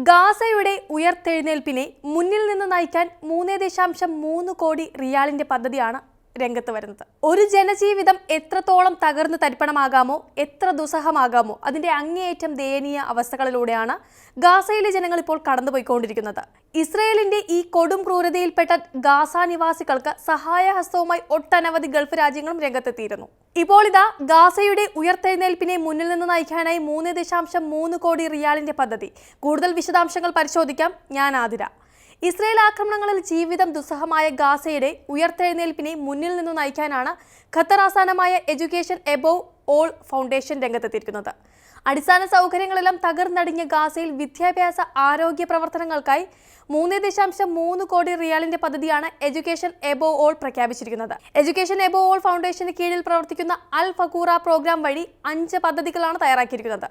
ഗാസയുടെ ഉയർത്തെഴുന്നേൽപ്പിനെ മുന്നിൽ നിന്ന് നയിക്കാൻ മൂന്നേ ദശാംശം മൂന്ന് കോടി റിയാലിന്റെ പദ്ധതിയാണ് രംഗത്ത് വരുന്നത്. ഒരു ജനജീവിതം എത്രത്തോളം തകർന്ന് തരിപ്പണമാകാമോ എത്ര ദുസ്സഹമാകാമോ അതിന്റെ അങ്ങേയറ്റം ദയനീയ അവസ്ഥകളിലൂടെയാണ് ഗാസയിലെ ജനങ്ങൾ ഇപ്പോൾ കടന്നുപോയിക്കൊണ്ടിരിക്കുന്നത്. ഇസ്രയേലിന്റെ ഈ കൊടും ക്രൂരതയിൽപ്പെട്ട ഗാസ നിവാസികൾക്ക് സഹായഹസ്തവുമായി ഒട്ടനവധി ഗൾഫ് രാജ്യങ്ങളും രംഗത്തെത്തിയിരുന്നു. ഇപ്പോൾ ഇതാ ഗാസയുടെ ഉയർത്തെഴുന്നേൽപ്പിനെ മുന്നിൽ നിന്ന് നയിക്കാനായി മൂന്ന് ദശാംശം മൂന്ന് കോടി റിയാലിന്റെ പദ്ധതി. കൂടുതൽ വിശദാംശങ്ങൾ പരിശോധിക്കാം. ഞാൻ ആതിര. ഇസ്രയേൽ ആക്രമണങ്ങളിൽ ജീവിതം ദുസ്സഹമായ ഗാസയുടെ ഉയർത്തെഴുന്നേൽപ്പിനെ മുന്നിൽ നിന്ന് നയിക്കാനാണ് ഖത്തർ ആസ്ഥാനമായ എഡ്യൂക്കേഷൻ എബോവ് ഓൾ ഫൗണ്ടേഷൻ രംഗത്തെത്തിയിരിക്കുന്നത്. അടിസ്ഥാന സൗകര്യങ്ങളെല്ലാം തകർന്നടിഞ്ഞ ഗാസയിൽ വിദ്യാഭ്യാസ ആരോഗ്യ പ്രവർത്തനങ്ങൾക്കായി മൂന്ന് ദശാംശം മൂന്ന് കോടി റിയാലിന്റെ പദ്ധതിയാണ് എഡ്യൂക്കേഷൻ എബോ ഓൾ പ്രഖ്യാപിച്ചിരിക്കുന്നത്. എഡ്യൂക്കേഷൻ എബോ ഓൾ ഫൗണ്ടേഷന് കീഴിൽ പ്രവർത്തിക്കുന്ന അൽ ഫക്കൂറ പ്രോഗ്രാം വഴി അഞ്ച് പദ്ധതികളാണ് തയ്യാറാക്കിയിരിക്കുന്നത്.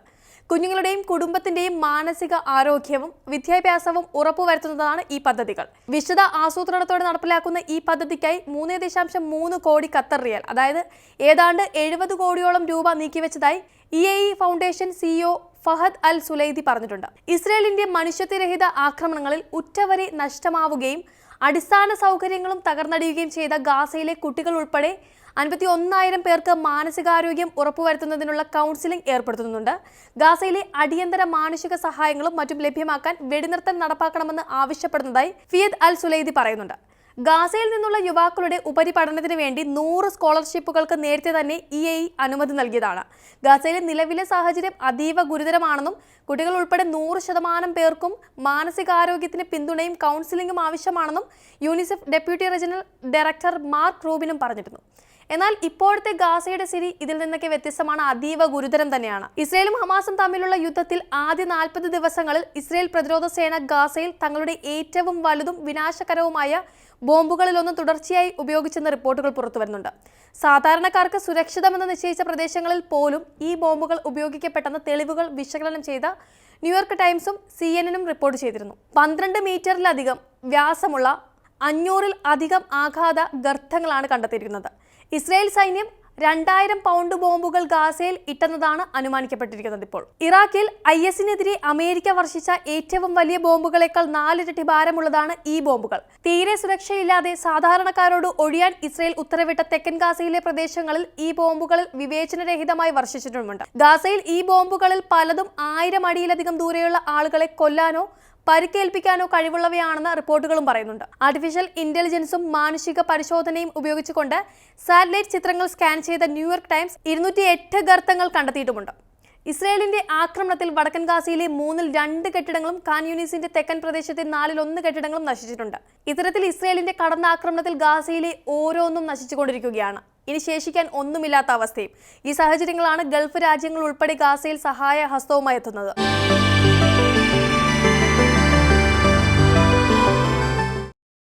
കുഞ്ഞുങ്ങളുടെയും കുടുംബത്തിന്റെയും മാനസിക ആരോഗ്യവും വിദ്യാഭ്യാസവും ഉറപ്പുവരുത്തുന്നതാണ് ഈ പദ്ധതികൾ. വിശദ ആസൂത്രണത്തോടെ നടപ്പിലാക്കുന്ന ഈ പദ്ധതിക്കായി മൂന്ന് ദശാംശം മൂന്ന് കോടി ഖത്തർ റിയൽ അതായത് ഏതാണ്ട് എഴുപത് കോടിയോളം രൂപ നീക്കിവെച്ചതായി E A E foundation CEO Fahad Al Sulaidi പറഞ്ഞിട്ടുണ്ട്. ഇസ്രയേലിന്റെ മനുഷ്യത്വരഹിത ആക്രമണങ്ങളിൽ ഉറ്റവരെ നഷ്ടമാവുകയും അടിസ്ഥാന സൗകര്യങ്ങളും തകർന്നടിയുകയും ചെയ്ത ഗാസയിലെ കുട്ടികൾ ഉൾപ്പെടെ അൻപത്തി ഒന്നായിരം പേർക്ക് മാനസികാരോഗ്യം ഉറപ്പുവരുത്തുന്നതിനുള്ള കൗൺസിലിംഗ് ഏർപ്പെടുത്തുന്നുണ്ട്. ഗാസയിലെ അടിയന്തര മാനുഷിക സഹായങ്ങളും മറ്റും ലഭ്യമാക്കാൻ വെടിനിർത്തൽ നടപ്പാക്കണമെന്ന് ആവശ്യപ്പെടുന്നതായി ഫിയദ് അൽ സുലൈദി പറയുന്നുണ്ട്. ഗാസയിൽ നിന്നുള്ള യുവാക്കളുടെ ഉപരിപഠനത്തിന് വേണ്ടി നൂറ് സ്കോളർഷിപ്പുകൾക്ക് നേരത്തെ തന്നെ ഇ ഐ അനുമതി നൽകിയതാണ്. ഗാസയിലെ നിലവിലെ സാഹചര്യം അതീവ ഗുരുതരമാണെന്നും കുട്ടികൾ ഉൾപ്പെടെ നൂറ് ശതമാനം പേർക്കും മാനസികാരോഗ്യത്തിന് പിന്തുണയും കൗൺസിലിംഗും ആവശ്യമാണെന്നും UNICEF deputy regional director Mark റൂബിനും പറഞ്ഞിരുന്നു. എന്നാൽ ഇപ്പോഴത്തെ ഗാസയുടെ സ്ഥിതി ഇതിൽ നിന്നൊക്കെ വ്യത്യസ്തമാണ്. അതീവ ഗുരുതരം തന്നെയാണ്. ഇസ്രയേലും ഹമാസും തമ്മിലുള്ള യുദ്ധത്തിൽ ആദ്യ നാൽപ്പത് ദിവസങ്ങളിൽ ഇസ്രയേൽ പ്രതിരോധ സേന ഗാസയിൽ തങ്ങളുടെ ഏറ്റവും വലുതും വിനാശകരവുമായ ബോംബുകളിലൊന്നും തുടർച്ചയായി ഉപയോഗിച്ചെന്ന റിപ്പോർട്ടുകൾ പുറത്തുവരുന്നുണ്ട് സാധാരണക്കാർക്ക് സുരക്ഷിതമെന്ന് നിശ്ചയിച്ച പ്രദേശങ്ങളിൽ പോലും ഈ ബോംബുകൾ ഉപയോഗിക്കപ്പെട്ടെന്ന തെളിവുകൾ വിശകലനം ചെയ്ത ന്യൂയോർക്ക് ടൈംസും സി എനും റിപ്പോർട്ട് ചെയ്തിരുന്നു. പന്ത്രണ്ട് മീറ്ററിലധികം വ്യാസമുള്ള അഞ്ഞൂറിൽ അധികം ആഘാത ഗർത്തങ്ങളാണ് കണ്ടെത്തിയിരിക്കുന്നത്. ഇസ്രായേൽ സൈന്യം രണ്ടായിരം പൗണ്ട് ബോംബുകൾ ഗാസയിൽ ഇട്ടെന്നതാണ് അനുമാനിക്കപ്പെട്ടിരിക്കുന്നത് ഇപ്പോൾ. ഇറാഖിൽ ഐ എസിനെതിരെ അമേരിക്ക വർഷിച്ച ഏറ്റവും വലിയ ബോംബുകളെക്കാൾ നാലിരട്ടി ഭാരമുള്ളതാണ് ഈ ബോംബുകൾ. തീരെ സുരക്ഷയില്ലാതെ സാധാരണക്കാരോട് ഒഴിയാൻ ഇസ്രായേൽ ഉത്തരവിട്ട തെക്കൻ ഗാസയിലെ പ്രദേശങ്ങളിൽ ഈ ബോംബുകളിൽ വിവേചനരഹിതമായി വർഷിച്ചിട്ടുമുണ്ട്. ഗാസയിൽ ഈ ബോംബുകളിൽ പലതും ആയിരം അടിയിലധികം ദൂരെയുള്ള ആളുകളെ കൊല്ലാനോ പരിക്കേൽപ്പിക്കാനോ കഴിവുള്ളവയാണെന്ന് റിപ്പോർട്ടുകളും പറയുന്നുണ്ട്. ആർട്ടിഫിഷ്യൽ ഇന്റലിജൻസും മാനുഷിക പരിശോധനയും ഉപയോഗിച്ചുകൊണ്ട് സാറ്റലൈറ്റ് ചിത്രങ്ങൾ സ്കാൻ ചെയ്ത ന്യൂയോർക്ക് ടൈംസ് ഇരുന്നൂറ്റി എട്ട് ഗർത്തങ്ങൾ കണ്ടെത്തിയിട്ടുമുണ്ട്. ഇസ്രയേലിന്റെ ആക്രമണത്തിൽ വടക്കൻ ഗാസയിലെ മൂന്നിൽ രണ്ട് കെട്ടിടങ്ങളും ഖാൻ യൂണിസിന്റെ തെക്കൻ പ്രദേശത്തെ നാലിൽ ഒന്ന് കെട്ടിടങ്ങളും നശിച്ചിട്ടുണ്ട്. ഇത്തരത്തിൽ ഇസ്രയേലിന്റെ കടന്ന ആക്രമണത്തിൽ ഗാസയിലെ ഓരോന്നും നശിച്ചുകൊണ്ടിരിക്കുകയാണ്. ഇനി ശേഷിക്കാൻ ഒന്നുമില്ലാത്ത അവസ്ഥയും. ഈ സാഹചര്യങ്ങളാണ് ഗൾഫ് രാജ്യങ്ങൾ ഉൾപ്പെടെ ഗാസയിൽ സഹായ ഹസ്തവുമായി എത്തുന്നത്.